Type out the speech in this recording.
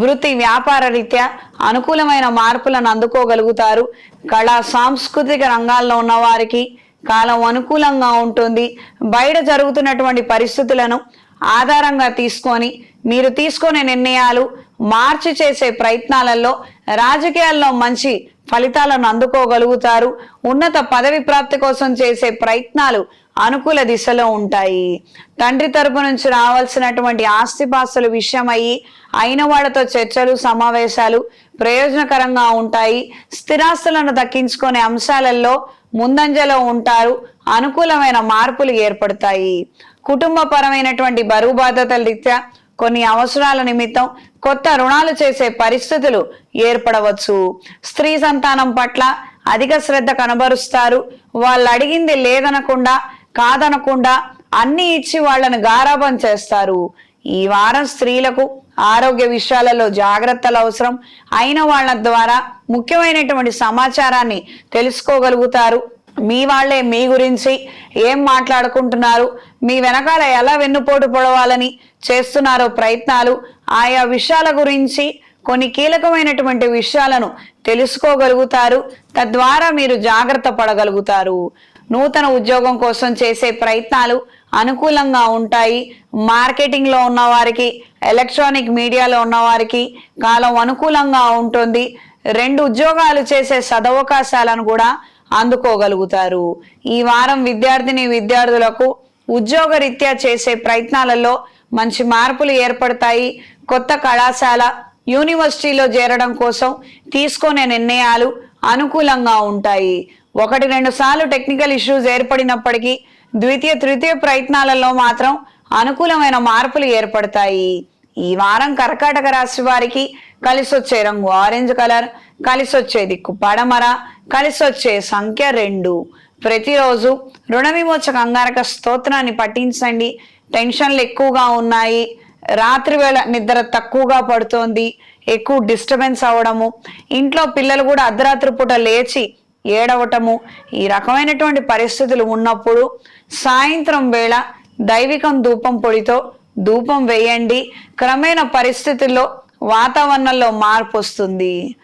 వృత్తి వ్యాపార రీత్యా అనుకూలమైన మార్పులను అందుకోగలుగుతారు. కళా సాంస్కృతిక రంగాల్లో ఉన్న వారికి కాలం అనుకూలంగా ఉంటుంది. బయట జరుగుతున్నటువంటి పరిస్థితులను ఆధారంగా తీసుకొని మీరు తీసుకునే నిర్ణయాలు మార్చి చేసే ప్రయత్నాలలో రాజకీయాల్లో మంచి ఫలితాలను అందుకోగలుగుతారు. ఉన్నత పదవి ప్రాప్తి కోసం చేసే ప్రయత్నాలు అనుకూల దిశలో ఉంటాయి. తండ్రి తరపు నుంచి రావాల్సినటువంటి ఆస్తిపాస్తుల విషయమై అయిన వాళ్ళతో చర్చలు సమావేశాలు ప్రయోజనకరంగా ఉంటాయి. స్థిరాస్తులను దక్కించుకునే అంశాలలో ముందంజలో ఉంటారు. అనుకూలమైన మార్పులు ఏర్పడతాయి. కుటుంబపరమైనటువంటి బరువు బాధ్యతల రీత్యా కొన్ని అవసరాల నిమిత్తం కొత్త రుణాలు చేసే పరిస్థితులు ఏర్పడవచ్చు. స్త్రీ సంతానం పట్ల అధిక శ్రద్ధ కనబరుస్తారు. వాళ్ళు అడిగింది లేదనకుండా కాదనకుండా అన్ని ఇచ్చి వాళ్ళని గారాబం చేస్తారు. ఈ వారం స్త్రీలకు ఆరోగ్య విషయాలలో జాగ్రత్తలు అవసరం. అయిన వాళ్ళ ద్వారా ముఖ్యమైనటువంటి సమాచారాన్ని తెలుసుకోగలుగుతారు. మీ వాళ్ళే మీ గురించి ఏం మాట్లాడుకుంటున్నారు? మీ వెనకాల ఎలా వెన్నుపోటు పొడవాలని చేస్తున్నారో ప్రయత్నాలు ఆయా విషయాల గురించి కొన్ని కీలకమైనటువంటి విషయాలను తెలుసుకోగలుగుతారు. తద్వారా మీరు జాగ్రత్త పడగలుగుతారు. నూతన ఉద్యోగం కోసం చేసే ప్రయత్నాలు అనుకూలంగా ఉంటాయి. మార్కెటింగ్లో ఉన్నవారికి ఎలక్ట్రానిక్ మీడియాలో ఉన్నవారికి కాలం అనుకూలంగా ఉంటుంది. రెండు ఉద్యోగాలు చేసే సదవకాశాలను కూడా అందుకోగలుగుతారు. ఈ వారం విద్యార్థిని విద్యార్థులకు ఉద్యోగ రీత్యా చేసే ప్రయత్నాలలో మంచి మార్పులు ఏర్పడతాయి. కొత్త కళాశాల యూనివర్సిటీలో చేరడం కోసం తీసుకునే నిర్ణయాలు అనుకూలంగా ఉంటాయి. ఒకటి రెండు సార్లు టెక్నికల్ ఇష్యూస్ ఏర్పడినప్పటికీ ద్వితీయ తృతీయ ప్రయత్నాలలో మాత్రం అనుకూలమైన మార్పులు ఏర్పడతాయి. ఈ వారం కర్కాటక రాశి వారికి కలిసి వచ్చే రంగు ఆరెంజ్ కలర్ కలిసొచ్చే దిక్కు పడమర కలిసి వచ్చే సంఖ్య రెండు. ప్రతిరోజు రుణ విమోచక అంగారక స్తోత్రాన్ని పఠించండి. టెన్షన్లు ఎక్కువగా ఉన్నాయి. రాత్రి వేళ నిద్ర తక్కువగా పడుతోంది. ఎక్కువ డిస్టర్బెన్స్ అవ్వడము ఇంట్లో పిల్లలు కూడా అర్ధరాత్రి పూట లేచి ఏడవటము ఈ రకమైనటువంటి పరిస్థితులు ఉన్నప్పుడు సాయంత్రం వేళ దైవికం ధూపం పొడితో ధూపం వేయండి. క్రమేణ పరిస్థితుల్లో వాతావరణంలో మార్పు వస్తుంది.